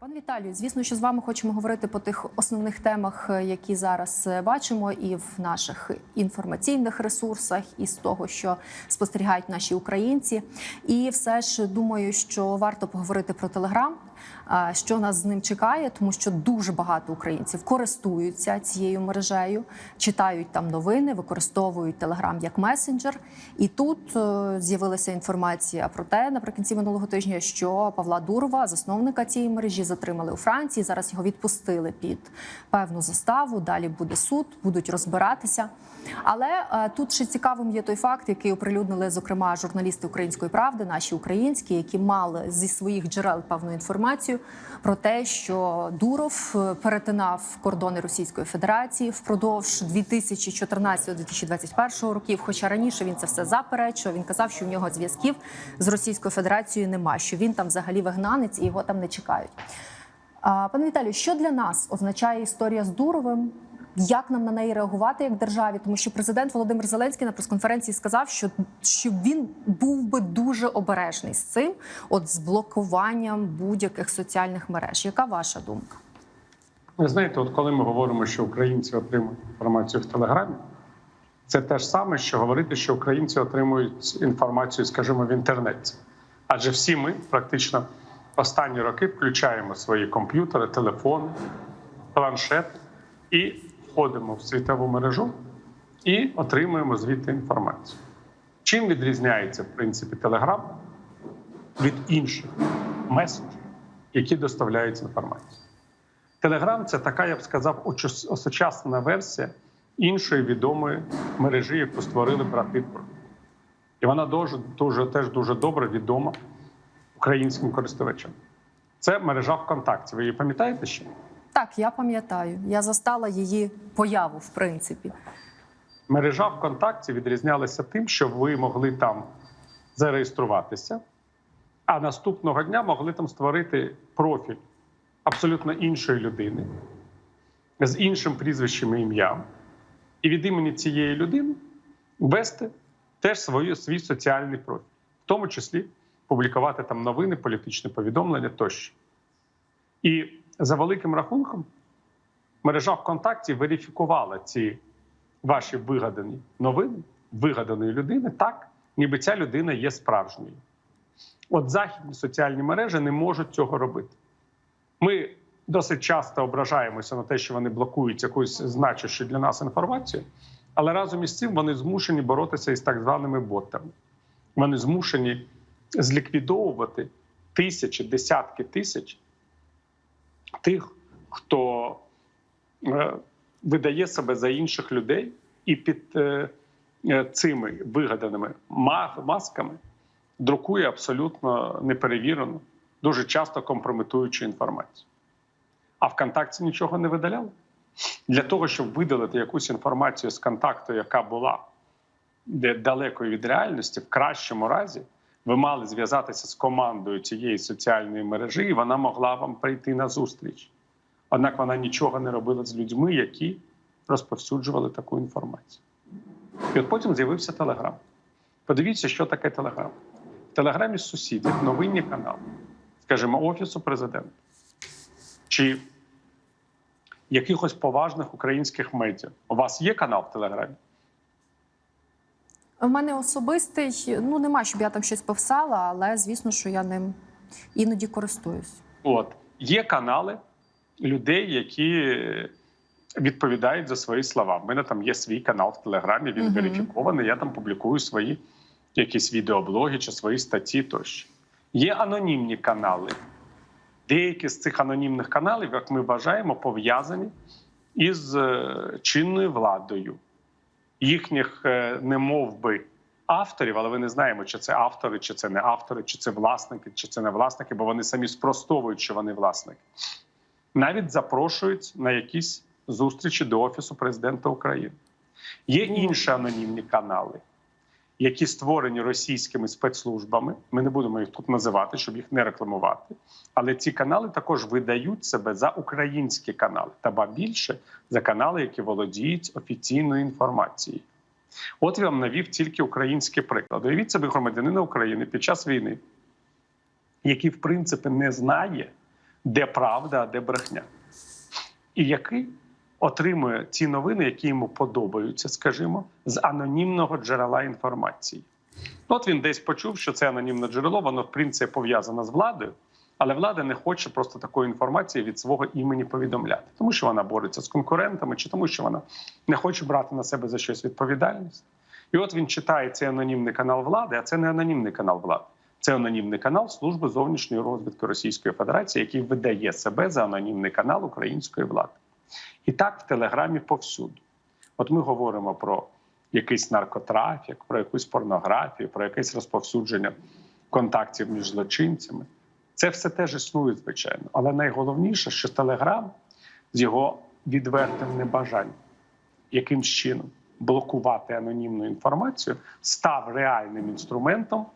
Пане Віталію, звісно, що з вами хочемо говорити по тих основних темах, е, які зараз е, бачимо, і в наших інформаційних ресурсах, і з того, що спостерігають наші українці. І все ж думаю, що варто поговорити про Телеграм. Що нас з ним чекає, тому що дуже багато українців користуються цією мережею, читають там новини, використовують Телеграм як месенджер. І тут е, з'явилася інформація про те, наприкінці минулого тижня, що Павла Дурова, засновника цієї мережі, затримали у Франції. Зараз його відпустили під певну заставу. Далі буде суд, будуть розбиратися. Але е, тут ще цікавим є той факт, який оприлюднили зокрема журналісти Української правди, наші українські, які мали зі своїх джерел певну інформацію про те, що Дуров е, перетинав кордони Російської Федерації впродовж 2014-2021 років. Хоча раніше він це все заперечував. Він казав, що в нього зв'язків з Російською Федерацією нема, що він там взагалі вигнанець і його там не чекають. Пане Віталію, що для нас означає історія з Дуровим? Як нам на неї реагувати як державі? Тому що президент Володимир Зеленський на прес-конференції сказав, що, що він був би дуже обережний з цим, от з блокуванням будь-яких соціальних мереж. Яка ваша думка? Ви знаєте, от коли ми говоримо, що українці отримують інформацію в Телеграмі, це те ж саме, що говорити, що українці отримують інформацію, скажімо, в інтернеті. Адже всі ми практично останні роки включаємо свої комп'ютери, телефони, планшети і входимо в світову мережу і отримуємо звідти інформацію. Чим відрізняється, в принципі, Телеграм від інших месенджерів, які доставляють інформацію? Телеграм це така, я б сказав, осучаснена версія іншої відомої мережі, яку створили брати І вона дуже, дуже, теж дуже добре відома українським користувачам. Це мережа ВКонтакті. Ви її пам'ятаєте ще? Так, я пам'ятаю. Я застала її появу, в принципі. Мережа ВКонтакті відрізнялася тим, що ви могли там зареєструватися, а наступного дня могли там створити профіль абсолютно іншої людини з іншим прізвищем і ім'ям, і від імені цієї людини вести теж свою, свій соціальний профіль, в тому числі публікувати там новини, політичні повідомлення тощо. І за великим рахунком, мережа ВКонтакті верифікувала ці ваші вигадані новини вигаданої людини так, ніби ця людина є справжньою. От західні соціальні мережі не можуть цього робити. Ми досить часто ображаємося на те, що вони блокують якусь значущу для нас інформацію, але разом із цим вони змушені боротися із так званими ботами. Вони змушені зліквідовувати тисячі, десятки тисяч тих, хто е, видає себе за інших людей і під е, е, цими вигаданими масками друкує абсолютно неперевірену, дуже часто компрометуючу інформацію. А ВКонтакті нічого не видаляли. Для того, щоб видалити якусь інформацію з контакту, яка була далекою від реальності, в кращому разі ви мали зв'язатися з командою цієї соціальної мережі, і вона могла вам прийти на зустріч. Однак вона нічого не робила з людьми, які розповсюджували таку інформацію. І от потім з'явився Телеграм. Подивіться, що таке Телеграм. В Телеграмі сусідів новинні канали, скажімо, Офісу президента чи якихось поважних українських медіа. У вас є канал в Телеграмі? У мене особистий, ну нема, щоб я там щось писала, але звісно, що я ним іноді користуюсь. От є канали людей, які відповідають за свої слова. У мене там є свій канал в Телеграмі, він Мгм. верифікований. Я там публікую свої якісь відеоблоги чи свої статті тощо. Є анонімні канали. Деякі з цих анонімних каналів, як ми вважаємо, пов'язані із е, чинною владою. Їхніх е, не мов би авторів, але ми не знаємо, чи це автори, чи це не автори, чи це власники, чи це не власники, бо вони самі спростовують, що вони власники. Навіть запрошують на якісь зустрічі до Офісу президента України. Є інші анонімні канали, які створені російськими спецслужбами. Ми не будемо їх тут називати, щоб їх не рекламувати. Але ці канали також видають себе за українські канали, та ба більше за канали, які володіють офіційною інформацією. От я вам навів тільки український приклад. Уявіть собі громадянина України під час війни, який, в принципі, не знає де правда, а де брехня. І який отримує ті новини, які йому подобаються, скажімо, з анонімного джерела інформації. От він десь почув, що це анонімне джерело, воно в принципі пов'язане з владою, але влада не хоче просто такої інформації від свого імені повідомляти, тому що вона бореться з конкурентами, чи тому, що вона не хоче брати на себе за щось відповідальність. І от він читає цей анонімний канал влади, а це не анонімний канал влади. Це анонімний канал Служби зовнішньої розвідки Російської Федерації, який видає себе за анонімний канал української влади. І так в Телеграмі повсюду. От ми говоримо про якийсь наркотрафік, про якусь порнографію, про якесь розповсюдження контактів між злочинцями. Це все теж існує, звичайно. Але найголовніше, що Телеграм з його відвертим небажанням якимсь чином блокувати анонімну інформацію, став реальним інструментом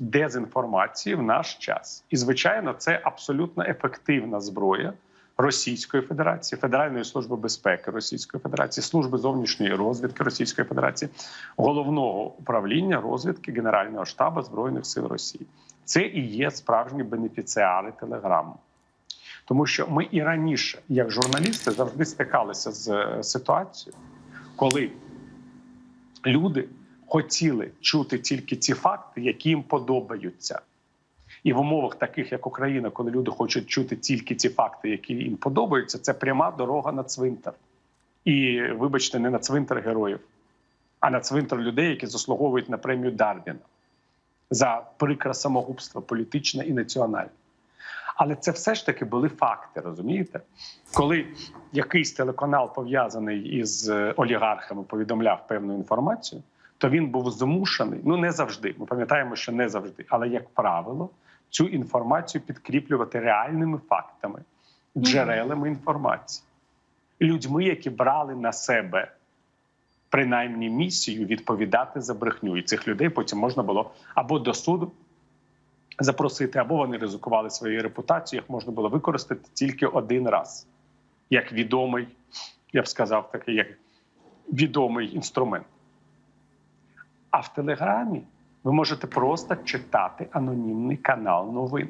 дезінформації в наш час. І, звичайно, це абсолютно ефективна зброя Російської Федерації, Федеральної служби безпеки Російської Федерації, служби зовнішньої розвідки Російської Федерації, головного управління розвідки Генерального штабу збройних сил Росії. Це і є справжні бенефіціари телеграму. Тому що ми і раніше, як журналісти, завжди стикалися з е, ситуацією, коли люди хотіли чути тільки ті факти, які їм подобаються. І в умовах таких, як Україна, коли люди хочуть чути тільки ті факти, які їм подобаються, це пряма дорога на цвинтар. І, вибачте, не на цвинтар героїв, а на цвинтар людей, які заслуговують на премію Дарвіна за прикре самогубство політичне і національне. Але це все ж таки були факти, розумієте? Коли якийсь телеканал пов'язаний із е, олігархами повідомляв певну інформацію, то він був змушений, ну не завжди. Ми пам'ятаємо, що не завжди, але як правило, цю інформацію підкріплювати реальними фактами, джерелами інформації, людьми, які брали на себе принаймні місію відповідати за брехню. І цих людей потім можна було або до суду запросити, або вони ризикували своєю репутацією, їх можна було використати тільки один раз, як відомий, я б сказав, такий як відомий інструмент. А в Телеграмі ви можете просто читати анонімний канал новин,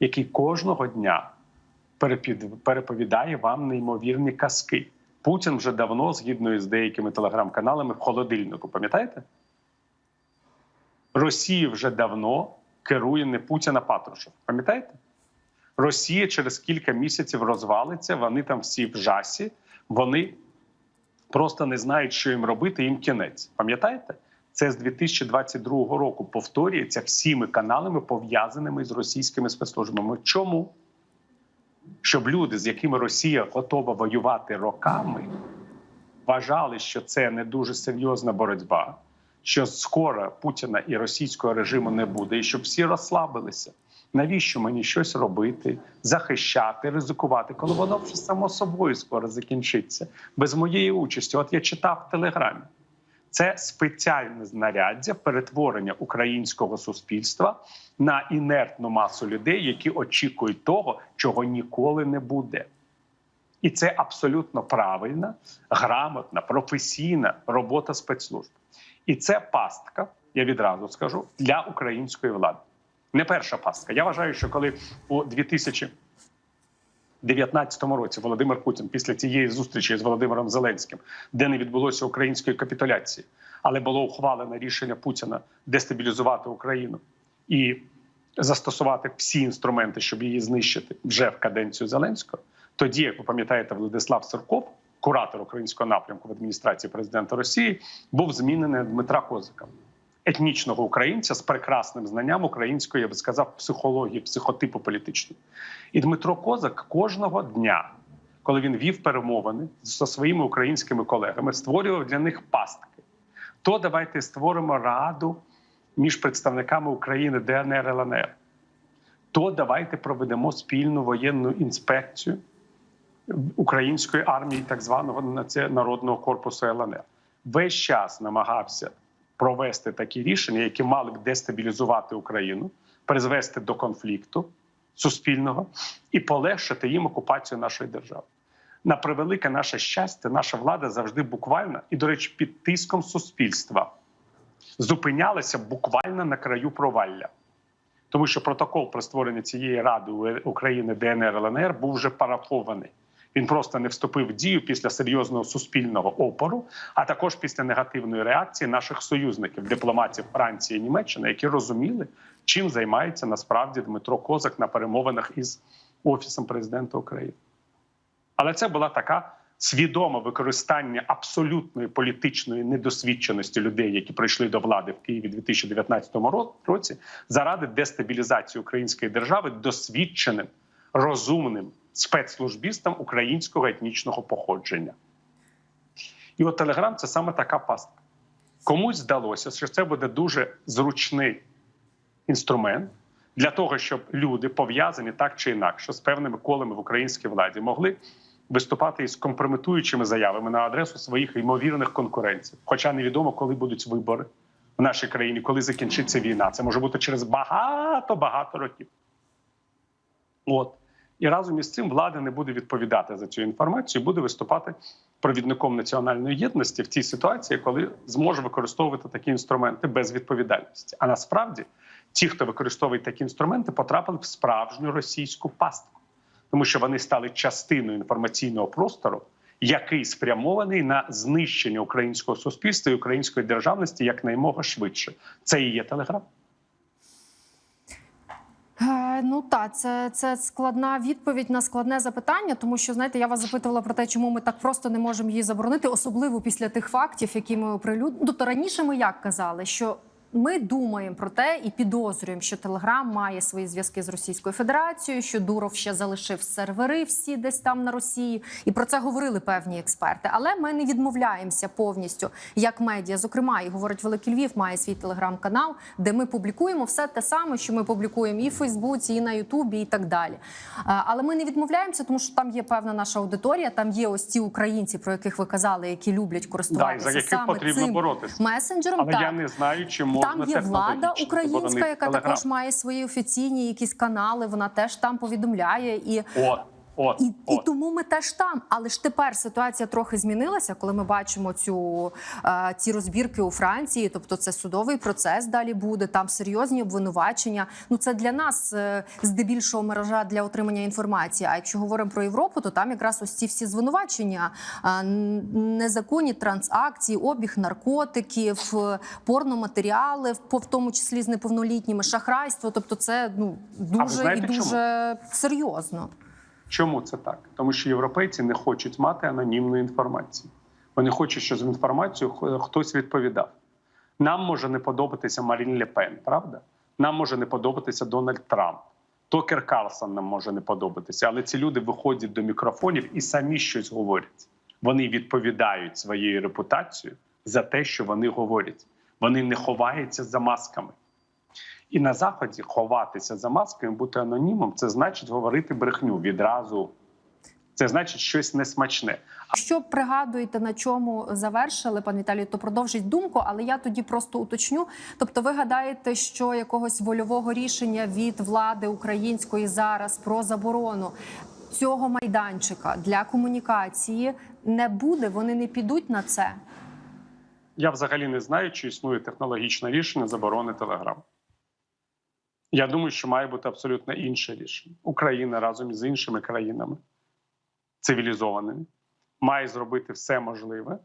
який кожного дня переповідає вам неймовірні казки. Путін вже давно, згідно з деякими телеграм-каналами, в холодильнику. Пам'ятаєте? Росія вже давно керує не Путін, а Патрушев. Пам'ятаєте? Росія через кілька місяців розвалиться, вони там всі в жасі, вони просто не знають, що їм робити, їм кінець. Пам'ятаєте? Це з 2022 року повторюється всіми каналами, пов'язаними з російськими спецслужбами. Чому? Щоб люди, з якими Росія готова воювати роками, вважали, що це не дуже серйозна боротьба, що скоро Путіна і російського режиму не буде, і щоб всі розслабилися. Навіщо мені щось робити, захищати, ризикувати, коли воно вже само собою скоро закінчиться без моєї участі? От я читав в телеграмі. Це спеціальне знаряддя перетворення українського суспільства на інертну масу людей, які очікують того, чого ніколи не буде. І це абсолютно правильна, грамотна, професійна робота спецслужб. І це пастка, я відразу скажу, для української влади. Не перша пастка. Я вважаю, що коли у 2019 році Володимир Путін після цієї зустрічі з Володимиром Зеленським, де не відбулося української капітуляції, але було ухвалене рішення Путіна дестабілізувати Україну і застосувати всі інструменти, щоб її знищити вже в каденцію Зеленського. Тоді, як ви пам'ятаєте, Владислав Сирков, куратор українського напрямку в адміністрації президента Росії, був змінений Дмитра Козика, етнічного українця з прекрасним знанням української, я би сказав, психології, психотипу політичної. І Дмитро Козак кожного дня, коли він вів перемовини зі своїми українськими колегами, створював для них пастки. То давайте створимо раду між представниками України ДНР ЛНР. То давайте проведемо спільну воєнну інспекцію української армії, так званого народного корпусу ЛНР. Весь час намагався провести такі рішення, які мали б дестабілізувати Україну, призвести до конфлікту суспільного і полегшити їм окупацію нашої держави. На превелике наше щастя, наша влада завжди буквально і, до речі, під тиском суспільства зупинялася буквально на краю провалля. Тому що протокол про створення цієї ради У- України ДНР ЛНР був вже парафований. Він просто не вступив в дію після серйозного суспільного опору, а також після негативної реакції наших союзників, дипломатів Франції і Німеччини, які розуміли, чим займається насправді Дмитро Козак на перемовинах із офісом президента України. Але це була така свідоме використання абсолютної політичної недосвідченості людей, які прийшли до влади в Києві у 2019 ро- році, заради дестабілізації української держави досвідченим, розумним спецслужбістам українського етнічного походження. І от Телеграм це саме така пастка. Комусь здалося, що це буде дуже зручний інструмент для того, щоб люди пов'язані так чи інакше з певними колами в українській владі могли виступати із компрометуючими заявами на адресу своїх ймовірних конкурентів. Хоча невідомо, коли будуть вибори в нашій країні, коли закінчиться війна. Це може бути через багато багато років. От і разом із цим влада не буде відповідати за цю інформацію, буде виступати провідником національної єдності в тій ситуації, коли зможе використовувати такі інструменти без відповідальності. А насправді ті, хто використовує такі інструменти, потрапили в справжню російську пастку, тому що вони стали частиною інформаційного простору, який спрямований на знищення українського суспільства і української державності якнаймога швидше. Це і є телеграм. Е, Ну так, це, це складна відповідь на складне запитання, тому що знаєте, я вас запитувала про те, чому ми так просто не можемо її заборонити, особливо після тих фактів, які ми оприлюднили. Ну, раніше ми як казали, що ми думаємо про те і підозрюємо, що Телеграм має свої зв'язки з Російською Федерацією, що Дуров ще залишив сервери всі десь там на Росії, і про це говорили певні експерти. Але ми не відмовляємося повністю як медіа. Зокрема, і говорить Великий Львів має свій телеграм-канал, де ми публікуємо все те саме, що ми публікуємо і в Фейсбуці, і на Ютубі, і так далі. Але ми не відмовляємося, тому що там є певна наша аудиторія. Там є ось ті українці, про яких ви казали, які люблять Да, і користуватися за яких саме потрібно цим боротися. месенджером. Але так. я не знаю, чи можна Там є влада українська, яка також має свої офіційні якісь канали. Вона теж там повідомляє і. От, от, І, і тому ми теж там. Але ж тепер ситуація трохи змінилася, коли ми бачимо цю е, ці розбірки у Франції. Тобто, це судовий процес далі буде. Там серйозні обвинувачення. Ну це для нас е, здебільшого мережа для отримання інформації. А якщо говоримо про Європу, то там якраз ось ці всі звинувачення, е, незаконні трансакції, обіг наркотиків, е, порноматеріали, в тому числі з неповнолітніми, шахрайство. Тобто, це ну дуже і чому? дуже серйозно. Чому це так? Тому що європейці не хочуть мати анонімної інформації. Вони хочуть, щоб за інформацію хтось відповідав. Нам може не подобатися Марін Ле Пен, правда? Нам може не подобатися Дональд Трамп. Токер Карлсон нам може не подобатися, але ці люди виходять до мікрофонів і самі щось говорять. Вони відповідають своєю репутацією за те, що вони говорять. Вони не ховаються за масками. І на заході ховатися за маскою, бути анонімом, це значить говорити брехню відразу. Це значить щось несмачне. Що пригадуєте, на чому завершили, пан Віталій, то продовжіть думку, але я тоді просто уточню. Тобто, ви гадаєте, що якогось вольового рішення від влади української зараз про заборону цього майданчика для комунікації не буде? Вони не підуть на це? Я взагалі не знаю, чи існує технологічне рішення заборони Телеграм. Я думаю, що має бути абсолютно інше рішення. Україна разом з іншими країнами цивілізованими має зробити все можливе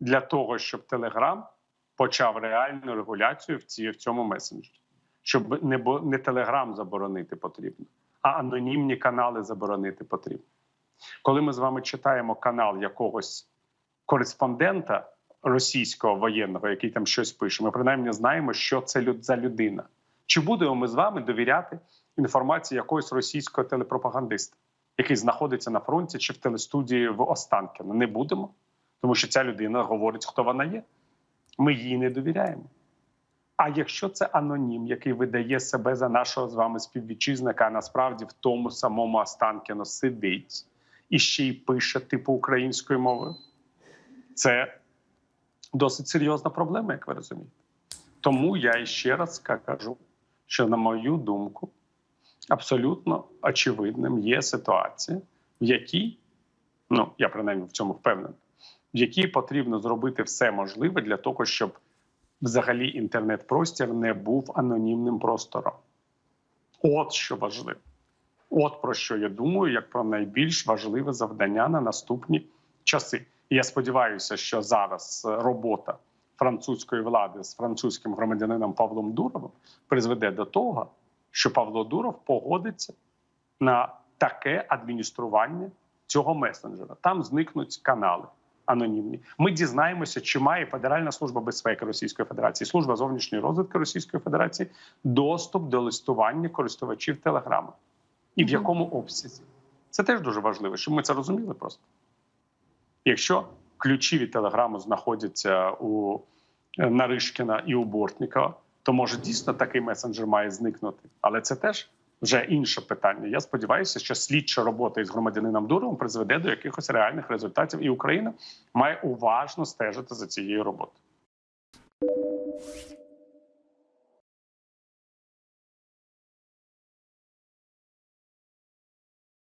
для того, щоб Телеграм почав реальну регуляцію в, ці, в цьому месенджері. Щоб не, не Телеграм заборонити потрібно, а анонімні канали заборонити потрібно. Коли ми з вами читаємо канал якогось кореспондента російського воєнного, який там щось пише, ми принаймні знаємо, що це за людина. Чи будемо ми з вами довіряти інформації якогось російського телепропагандиста, який знаходиться на фронті чи в телестудії в Останкіно? Не будемо, тому що ця людина говорить, хто вона є. Ми їй не довіряємо. А якщо це анонім, який видає себе за нашого з вами співвітчизника, а насправді в тому самому Останкіно сидить і ще й пише типу українською мовою, це досить серйозна проблема, як ви розумієте. Тому я іще раз кажу, що, на мою думку, абсолютно очевидним є ситуація, в якій, ну я принаймні в цьому впевнений, в якій потрібно зробити все можливе для того, щоб взагалі інтернет-простір не був анонімним простором. От що важливо. От про що я думаю, як про найбільш важливе завдання на наступні часи. І я сподіваюся, що зараз робота французької влади з французьким громадянином Павлом Дуровим призведе до того, що Павло Дуров погодиться на таке адміністрування цього месенджера. Там зникнуть канали анонімні. Ми дізнаємося, чи має Федеральна служба безпеки Російської Федерації, служба зовнішньої розвідки Російської Федерації доступ до листування користувачів Телеграма і в якому обсязі. Це теж дуже важливо, щоб ми це розуміли просто. Якщо ключі від телеграму знаходяться у е, Наришкіна і у Бортнікова, то може дійсно такий месенджер має зникнути. Але це теж вже інше питання. Я сподіваюся, що слідча робота із громадянином Дуровим призведе до якихось реальних результатів, і Україна має уважно стежити за цією роботою.